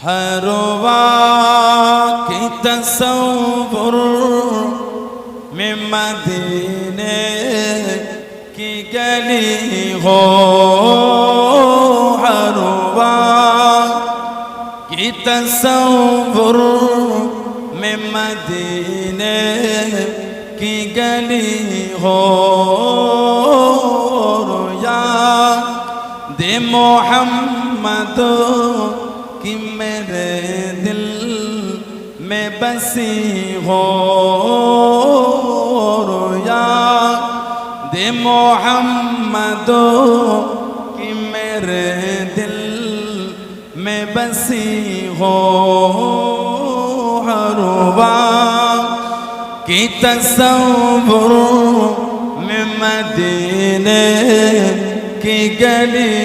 हर की तस्वुर में मदीने की गली हो हर की तस्वुर में मदीने की गली हो या दे मोहम्मद کسی غور یاد محمد کہ میرے دل میں بسی ہو ہروا کی تصور میں مدینے کی گلی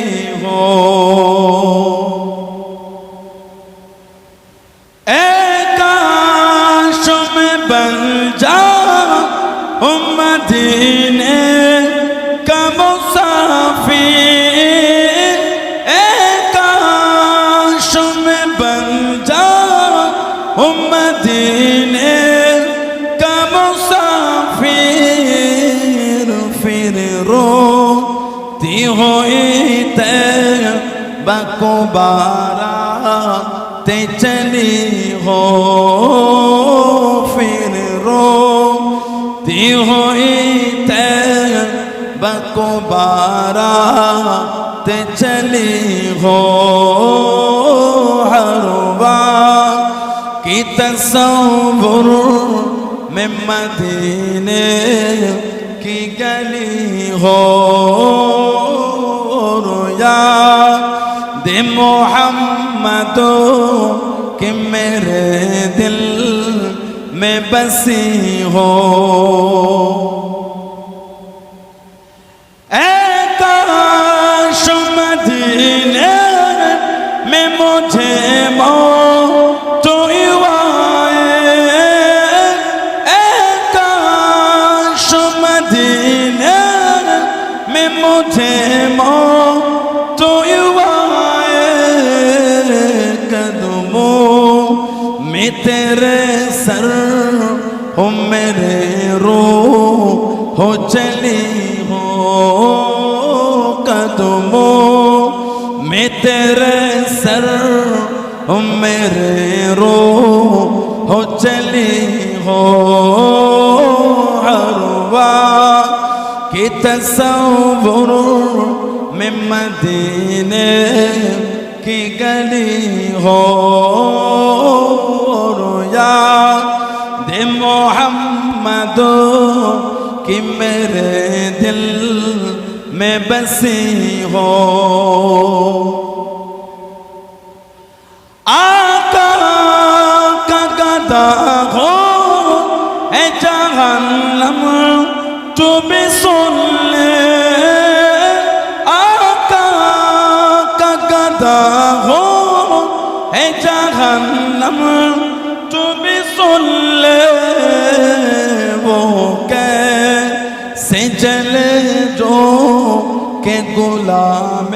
بکو بارا تے چلی ہو پھر رو۔ تی ہوئی تے بکو بارا تے چلی ہو حروبا کی تصور میں مدینے کی گلی ہو۔ کہ محمد کہ میرے دل میں بسی ہو मेरे रो हो चली हो कदमों में तेरे सर हो मेरे रो हो चली हो हरवा की तस्वुर में मदीने की गली हो रोया दे मोहम्मद कि मेरे दिल में बसी हो आका का गदा हो ए जहन्नम तू भी सुन ले आका का गदा हो ए जहन्नम جل جو کہ غلام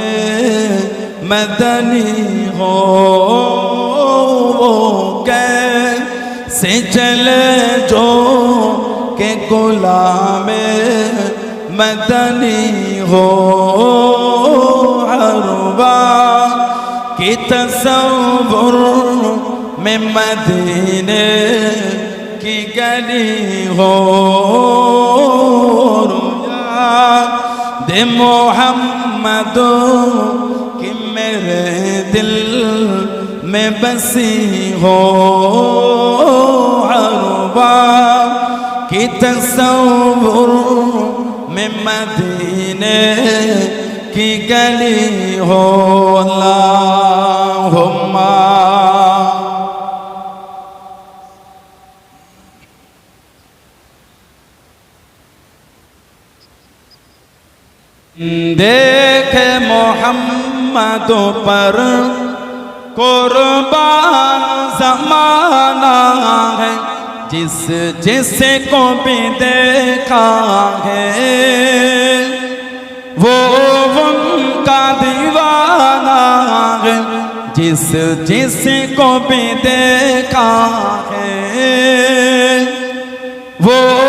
مدنی ہو، وہ کیسے جل جو کہ غلام مدنی ہو؟ عربہ کی تصور میں مدینے کی گلی ہو رویا دے محمد کہ میرے دل میں بسی ہو عربا کی تصور میں مدینے کی گلی ہو اللہم में मदीने की गली हो अल्लाहुम्मा देख मोहम्मद पर कुर्बान जमाना है जिस जिसे को भी देखा है वो उनका दीवाना है जिस जिस को भी देखा है वो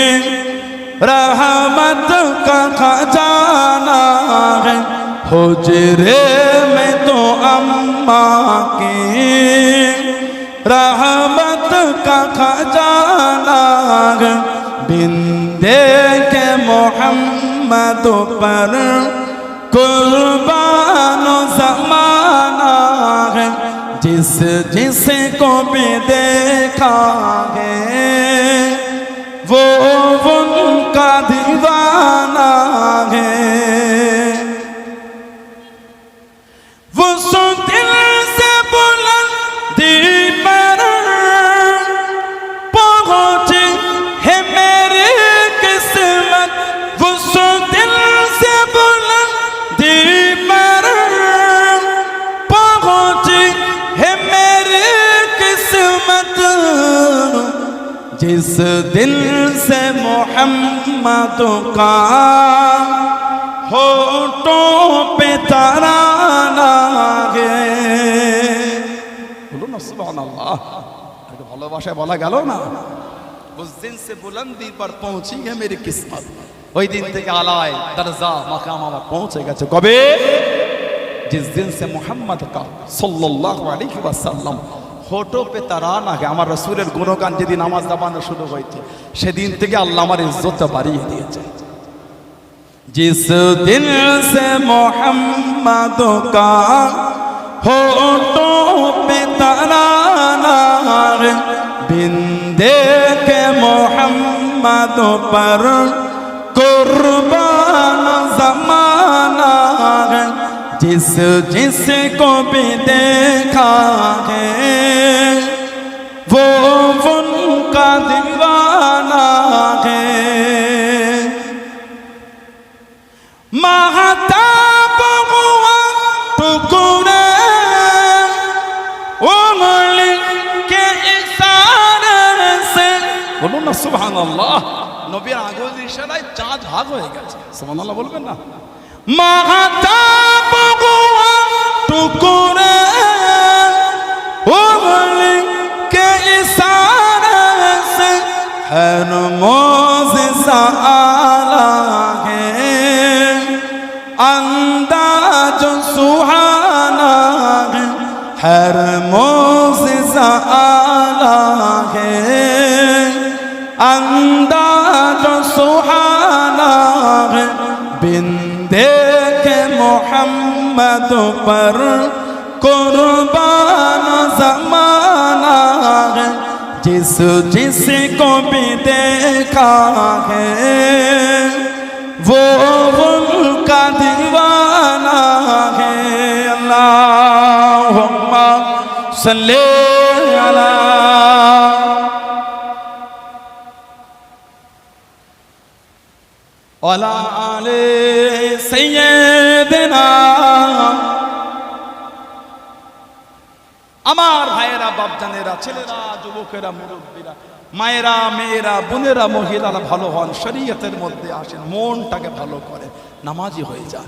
کا خزانہ ہے حجرے میں تو اماں کی رحمت کا خزانہ ہے بندے کے محمد پر قربان و زمانہ ہے جس جس کو بھی دیکھا ہے وہ है वो सो दिल से बुलंदी पर पहुंची है मेरी किस्मत वो सो दिल से बुलंदी पर पहुंची है मेरी किस्मत जिस दिल से मोहम्मद का होठों पे तराना है বলুন না সুবহানাল্লাহ একটু ভালোবাসায় বলা গেল না उस दिन से बुलंदी पर पहुंची है मेरी किस्मत ওই দিন থেকে আলায় দরজা মাকাম আমার পৌঁছে গেছে কবে जिस दिन से मोहम्मद का सल्लल्लाहु अलैहि वसल्लम হোটো পে তারা না গে আমার রসুলের গুণগান যেদিন নামাজ দাবানো শুরু হয়েছে সেদিন থেকে আল্লাহ আমার ইজ্জত বাড়িয়ে দিয়েছে जिस दिन से मोहम्मद का होठों पे तराना है, बिंदे के मोहम्मद पर कुर्बान जमाना है जिस जिस को भी देखा है वो उनका दीवाना না সুবহান আল্লাহ নবীর আগুন ইশারায় চাঁদ ভাগ হয়ে গেছে সুবহান আল্লাহ বলবেন না महताब हुआ टुकड़े उंगली के इशारे से हर मोज़िज़ा आला انداز سہانا ہے بندے کے محمد پر قربان زمانہ ہے جس جس کو بھی دیکھا ہے وہ ان کا دیوانہ ہے اللہ صلی ওয়ালা آل سيدنا আমার ভাইয়েরা বাপজানেরা ছেলেরা, যুবকেরা, মুরব্বীরা, মায়েরা, মেয়েরা, বোনেরা, মহিলারা ভালো হন, শরীয়তের মধ্যে আসেন, মনটাকে ভালো করে, নামাজি হয়ে যান।